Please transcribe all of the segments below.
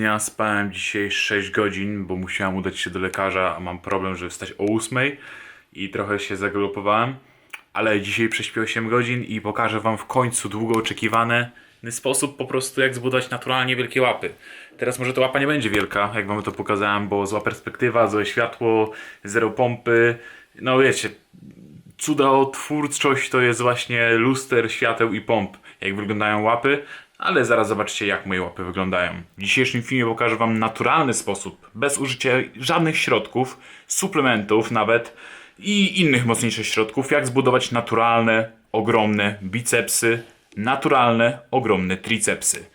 dnia spałem dzisiaj 6 godzin, bo musiałem udać się do lekarza, a mam problem, żeby wstać o 8 i trochę się zagalopowałem. Ale dzisiaj prześpię 8 godzin i pokażę wam w końcu długo oczekiwany sposób po prostu jak zbudować naturalnie wielkie łapy. Teraz może ta łapa nie będzie wielka, jak wam to pokazałem, bo zła perspektywa, złe światło, zero pompy. No wiecie, cudotwórczość to jest właśnie luster, świateł i pomp, jak wyglądają łapy, ale zaraz zobaczycie, jak moje łapy wyglądają. W dzisiejszym filmie pokażę Wam naturalny sposób, bez użycia żadnych środków, suplementów nawet i innych mocniejszych środków, jak zbudować naturalne, ogromne bicepsy, naturalne, ogromne tricepsy.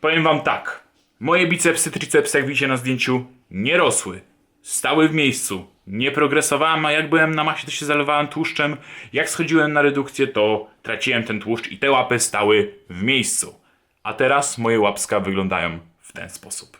Powiem Wam tak, moje bicepsy, tricepsy, jak widzicie na zdjęciu, nie rosły. Stały w miejscu. Nie progresowałem, a jak byłem na masie, to się zalewałem tłuszczem. Jak schodziłem na redukcję, to traciłem ten tłuszcz i te łapy stały w miejscu. A teraz moje łapska wyglądają w ten sposób.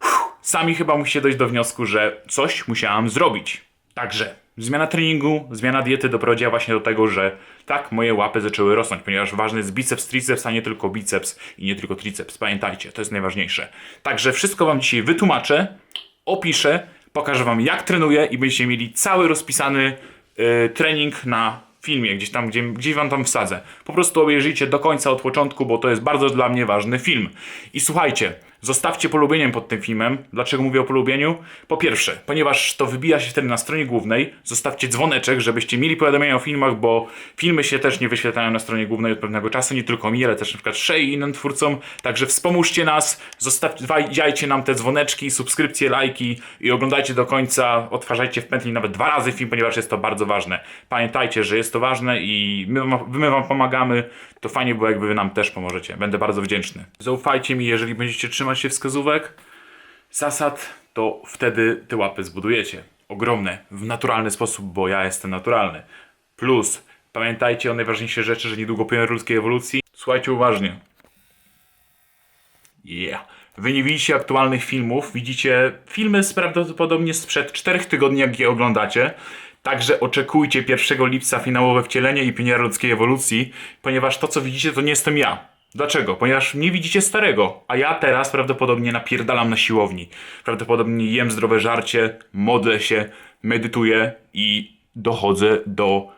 Uff, sami chyba musicie dojść do wniosku, że coś musiałam zrobić. Także zmiana treningu, zmiana diety doprowadziła właśnie do tego, że tak moje łapy zaczęły rosnąć, ponieważ ważny jest biceps, triceps, a nie tylko biceps i nie tylko triceps. Pamiętajcie, to jest najważniejsze. Także wszystko Wam dzisiaj wytłumaczę, opiszę, pokażę Wam jak trenuję i będziecie mieli cały rozpisany y, trening na filmie, gdzieś tam, gdzie, gdzieś Wam tam wsadzę. Po prostu obejrzyjcie do końca, od początku, bo to jest bardzo dla mnie ważny film. I słuchajcie, zostawcie polubieniem pod tym filmem. Dlaczego mówię o polubieniu? Po pierwsze, ponieważ to wybija się wtedy na stronie głównej, zostawcie dzwoneczek, żebyście mieli powiadomienia o filmach, bo filmy się też nie wyświetlają na stronie głównej od pewnego czasu, nie tylko mi, ale też na przykład Shea i innym twórcom. Także wspomóżcie nas, zostawiajcie nam te dzwoneczki, subskrypcje, lajki i oglądajcie do końca, odtwarzajcie w pętli nawet dwa razy film, ponieważ jest to bardzo ważne. Pamiętajcie, że jest to ważne i my, my wam pomagamy, to fajnie było jakby wy nam też pomożecie. Będę bardzo wdzięczny. Zaufajcie mi, jeżeli będziecie trzymać się wskazówek, zasad, to wtedy te łapy zbudujecie. Ogromne, w naturalny sposób, bo ja jestem naturalny. Plus, pamiętajcie o najważniejszej rzeczy, że niedługo pioner ludzkiej ewolucji. Słuchajcie uważnie. Yeah. Wy nie widzicie aktualnych filmów, widzicie filmy z prawdopodobnie sprzed 4 tygodni, jak je oglądacie. Także oczekujcie 1 lipca finałowe wcielenie i pioniera ludzkiej ewolucji, ponieważ to, co widzicie, to nie jestem ja. Dlaczego? Ponieważ nie widzicie starego, a ja teraz prawdopodobnie napierdalam na siłowni. Prawdopodobnie jem zdrowe żarcie, modlę się, medytuję i dochodzę do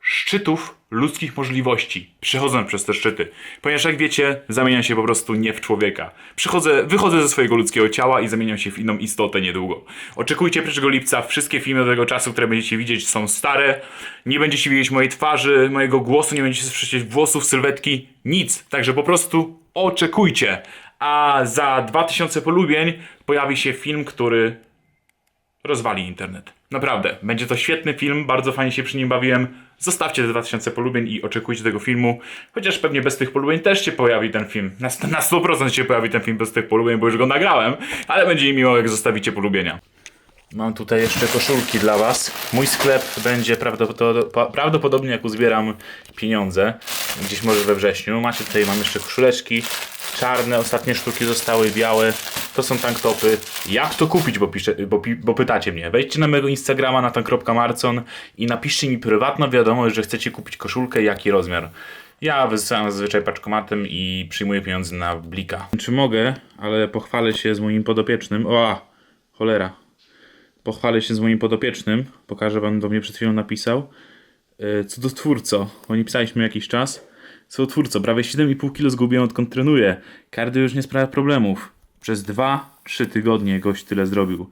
szczytów ludzkich możliwości. Przechodzę przez te szczyty. Ponieważ jak wiecie, zamieniam się po prostu nie w człowieka. Przychodzę, wychodzę ze swojego ludzkiego ciała i zamieniam się w inną istotę niedługo. Oczekujcie 1 lipca. Wszystkie filmy do tego czasu, które będziecie widzieć są stare. Nie będziecie widzieć mojej twarzy, mojego głosu, nie będziecie słyszeć włosów, sylwetki, nic. Także po prostu oczekujcie. A za 2000 polubień pojawi się film, który rozwali internet. Naprawdę, będzie to świetny film, bardzo fajnie się przy nim bawiłem. Zostawcie te 2000 polubień i oczekujcie tego filmu. Chociaż pewnie bez tych polubień też się pojawi ten film. Na, na 100% się pojawi ten film bez tych polubień, bo już go nagrałem. Ale będzie mi miło, jak zostawicie polubienia. Mam tutaj jeszcze koszulki dla Was. Mój sklep będzie prawdopodobnie jak uzbieram pieniądze, gdzieś może we wrześniu. Macie tutaj, mam jeszcze koszuleczki czarne, ostatnie sztuki zostały białe. To są tanktopy. Jak to kupić, bo, pisze, bo, bo pytacie mnie. Wejdźcie na mojego Instagrama natan.marcon i napiszcie mi prywatną wiadomość, że chcecie kupić koszulkę, jaki rozmiar. Ja wysyłam zazwyczaj paczkomatem i przyjmuję pieniądze na blika. Czy mogę, ale pochwalę się z moim podopiecznym. O, cholera pochwalę się z moim podopiecznym, pokażę wam, do mnie przed chwilą napisał. Yy, Cudotwórco, bo nie pisaliśmy jakiś czas. Cudotwórco, prawie 7,5 kg zgubiłem odkąd trenuję. Kardio już nie sprawia problemów. Przez 2-3 tygodnie gość tyle zrobił.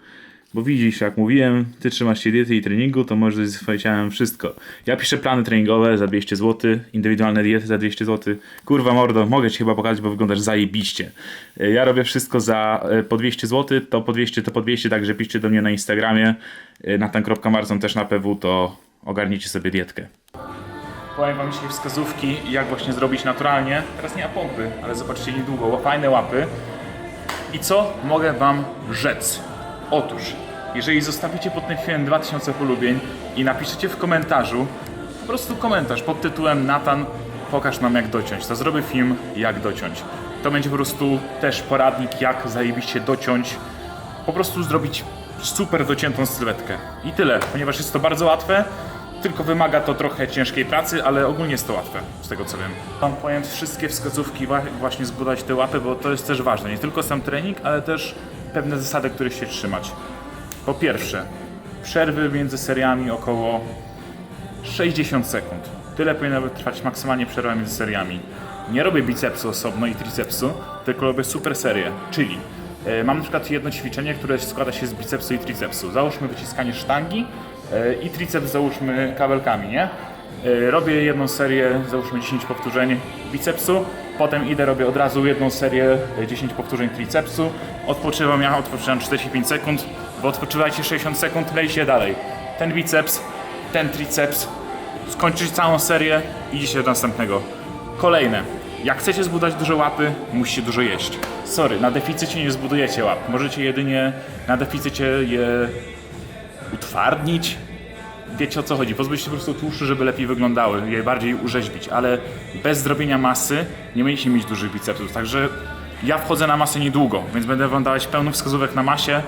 Bo widzisz, jak mówiłem, ty trzymasz się diety i treningu, to możesz ze swoim ciałem wszystko. Ja piszę plany treningowe za 200 zł, indywidualne diety za 200 zł. Kurwa mordo, mogę ci chyba pokazać, bo wyglądasz zajebiście. Y, Ja robię wszystko za y, po 200 zł, to po 200, to po 200, także piszcie do mnie na Instagramie, y, na ten.marcon też na PW, to ogarnijcie sobie dietkę. Powiem wam dzisiaj wskazówki, jak właśnie zrobić naturalnie. Teraz nie ma pompy, ale zobaczcie niedługo, fajne łapy. I co mogę Wam rzec? Otóż, jeżeli zostawicie pod tym filmem 2000 polubień i napiszecie w komentarzu, po prostu komentarz pod tytułem Natan, pokaż nam jak dociąć, to zrobię film jak dociąć. To będzie po prostu też poradnik, jak zajebiście dociąć, po prostu zrobić super dociętą sylwetkę. I tyle, ponieważ jest to bardzo łatwe, tylko wymaga to trochę ciężkiej pracy, ale ogólnie jest to łatwe, z tego co wiem. Wam powiem wszystkie wskazówki, właśnie zbudować te łapy, bo to jest też ważne. Nie tylko sam trening, ale też pewne zasady, których się trzymać. Po pierwsze, przerwy między seriami około 60 sekund. Tyle powinna trwać maksymalnie przerwa między seriami. Nie robię bicepsu osobno i tricepsu, tylko robię super serię. Czyli e, mam na przykład jedno ćwiczenie, które składa się z bicepsu i tricepsu. Załóżmy wyciskanie sztangi i triceps załóżmy kabelkami, nie? E, robię jedną serię, załóżmy 10 powtórzeń bicepsu, potem idę, robię od razu jedną serię e, 10 powtórzeń tricepsu, odpoczywam, ja odpoczywam 45 sekund, wy odpoczywajcie 60 sekund, lejcie dalej. Ten biceps, ten triceps, skończyć całą serię idziecie do następnego. Kolejne. Jak chcecie zbudować duże łapy, musicie dużo jeść. Sorry, na deficycie nie zbudujecie łap. Możecie jedynie na deficycie je utwardnić. Wiecie o co chodzi. Pozbyć się po prostu tłuszczu, żeby lepiej wyglądały, je bardziej urzeźbić, ale bez zrobienia masy nie będziecie mieć dużych bicepsów. Także ja wchodzę na masę niedługo, więc będę wam dawać pełno wskazówek na masie.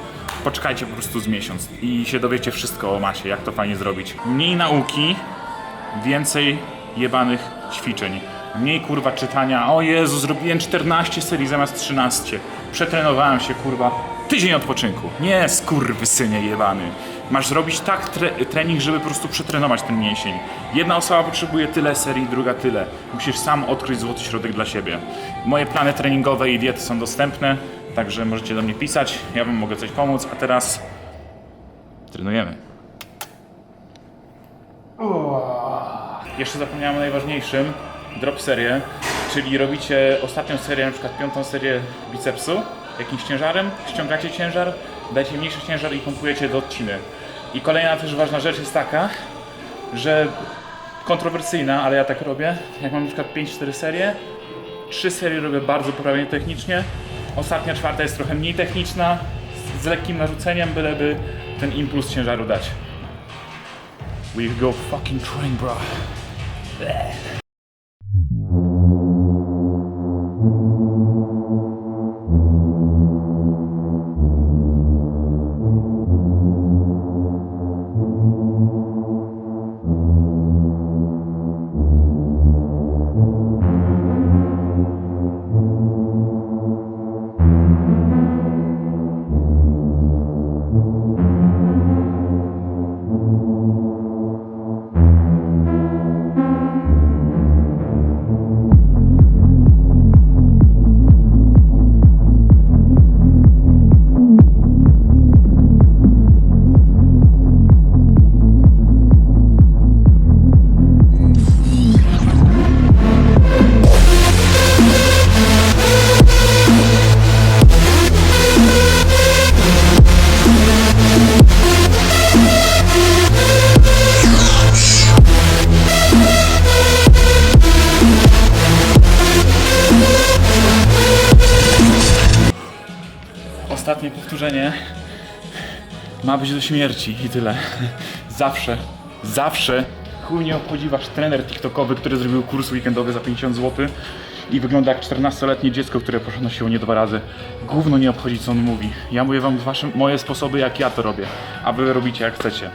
Poczekajcie po prostu z miesiąc i się dowiecie wszystko o masie, jak to fajnie zrobić. Mniej nauki, więcej jebanych ćwiczeń. Mniej kurwa czytania. O Jezu, zrobiłem 14 serii zamiast 13. Przetrenowałem się kurwa. Tydzień odpoczynku. Nie, skurwysynie jebany. Masz zrobić tak tre trening, żeby po prostu przetrenować ten mięsień. Jedna osoba potrzebuje tyle serii, druga tyle. Musisz sam odkryć złoty środek dla siebie. Moje plany treningowe i diety są dostępne, także możecie do mnie pisać. Ja wam mogę coś pomóc, a teraz trenujemy. Jeszcze zapomniałem o najważniejszym, drop serię, czyli robicie ostatnią serię, na przykład piątą serię bicepsu jakimś ciężarem, ściągacie ciężar, dajecie mniejszy ciężar i pompujecie do odciny. I kolejna też ważna rzecz jest taka, że kontrowersyjna, ale ja tak robię, jak mam na przykład 5-4 serie, trzy serie robię bardzo poprawnie technicznie, ostatnia czwarta jest trochę mniej techniczna, z, lekkim narzuceniem, byleby ten impuls ciężaru dać. We go fucking train, bro. Ostatnie powtórzenie ma być do śmierci i tyle. Zawsze, zawsze chuj nie obchodzi wasz trener tiktokowy, który zrobił kurs weekendowy za 50 zł i wygląda jak 14-letnie dziecko, które poszło siłownię dwa razy. Gówno nie obchodzi co on mówi. Ja mówię wam wasze, moje sposoby jak ja to robię, a wy robicie jak chcecie.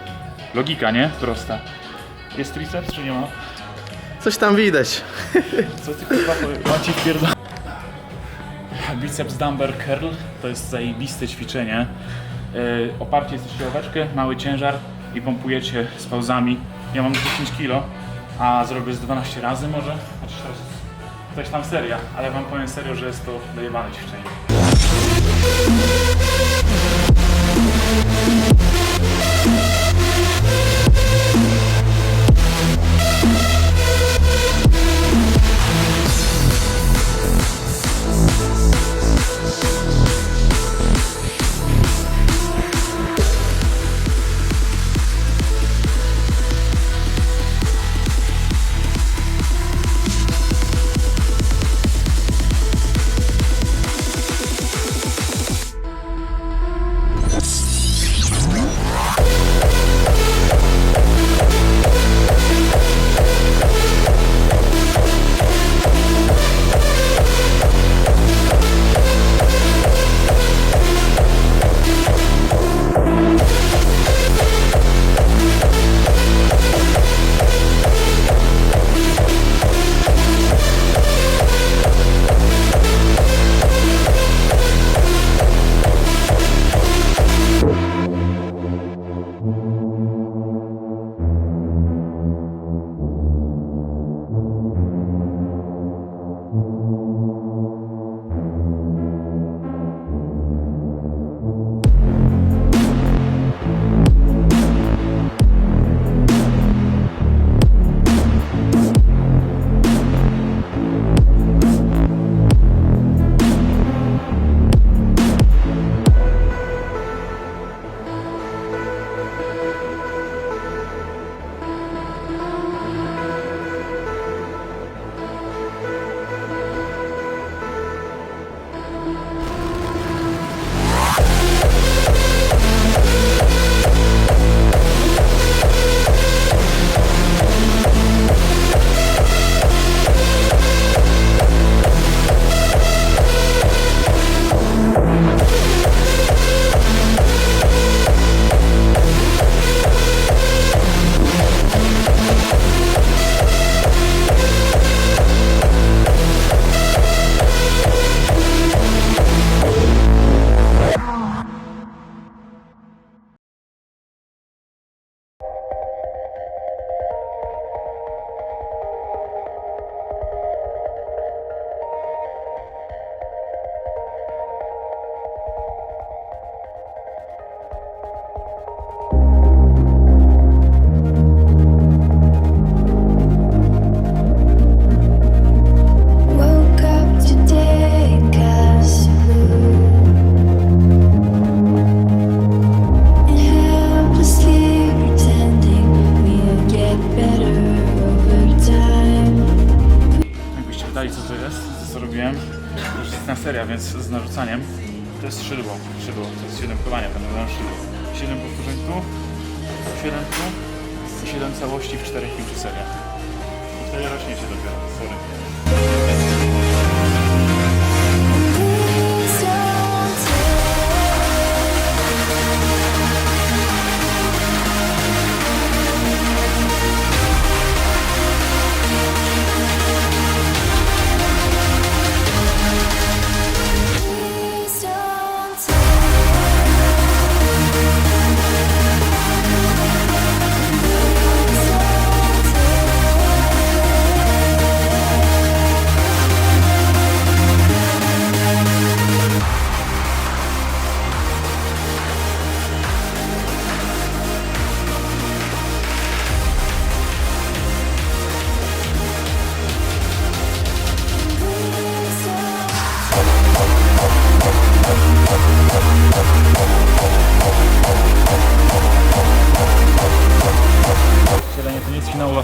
Logika, nie? Prosta. Jest triceps czy nie ma? Coś tam widać. Co ty kurwa powie- mam ci wpierdol... Biceps dumbbell curl to jest zajebiste ćwiczenie. Yy, oparcie jest na siłoweczkę, mały ciężar i pompujecie z pauzami. Ja mam 10 kg, a zrobię z 12 razy może. Chociaż coś tam seria, ale wam powiem serio, że jest to dojebane ćwiczenie. 7 całości w 4-5 seriach. I wtedy rośniecie dopiero, sorry.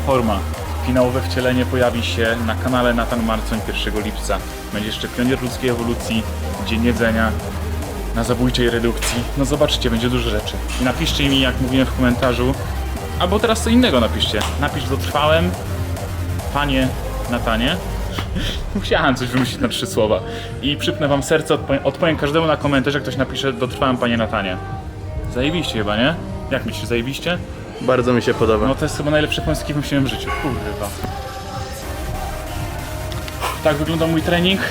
Forma. Finałowe wcielenie pojawi się na kanale Natan Marcoń 1 lipca. Będzie jeszcze pionier ludzkiej ewolucji, dzień jedzenia, na zabójczej redukcji. No zobaczcie, będzie dużo rzeczy. I napiszcie mi, jak mówiłem w komentarzu, albo teraz co innego napiszcie. Napisz dotrwałem, panie Natanie. Musiałem coś wymyślić na trzy słowa. I przypnę wam serce, odpowiem, odpowiem każdemu na komentarz, jak ktoś napisze dotrwałem, panie Natanie. Zajebiście chyba, nie? Jak myślisz, zajebiście? Bardzo mi się podoba. No to jest chyba najlepszy pomysł, jaki wymyśliłem w życiu. Kurwa. Tak wyglądał mój trening.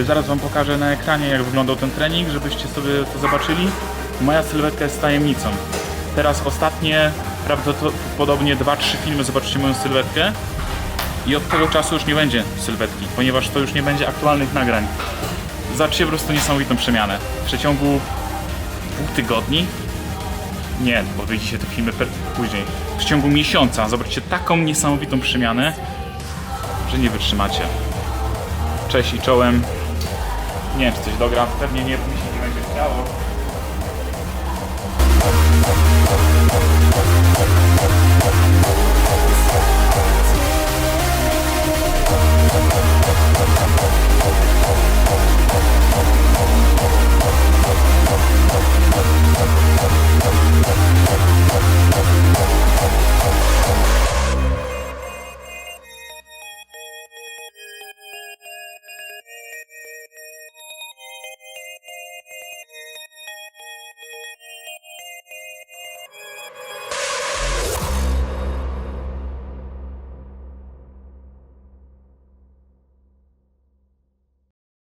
E, zaraz wam pokażę na ekranie, jak wyglądał ten trening, żebyście sobie to zobaczyli. Moja sylwetka jest tajemnicą. Teraz ostatnie, prawdopodobnie 2-3 filmy zobaczycie moją sylwetkę. I od tego czasu już nie będzie sylwetki, ponieważ to już nie będzie aktualnych nagrań. Zobaczcie po prostu niesamowitą przemianę. W przeciągu dwóch tygodni nie, bo wyjdziecie te filmy później. W ciągu miesiąca zobaczycie taką niesamowitą przemianę, że nie wytrzymacie. Cześć i czołem. Nie wiem, czy coś dogra. Pewnie nie, bo mi się nie będzie chciało.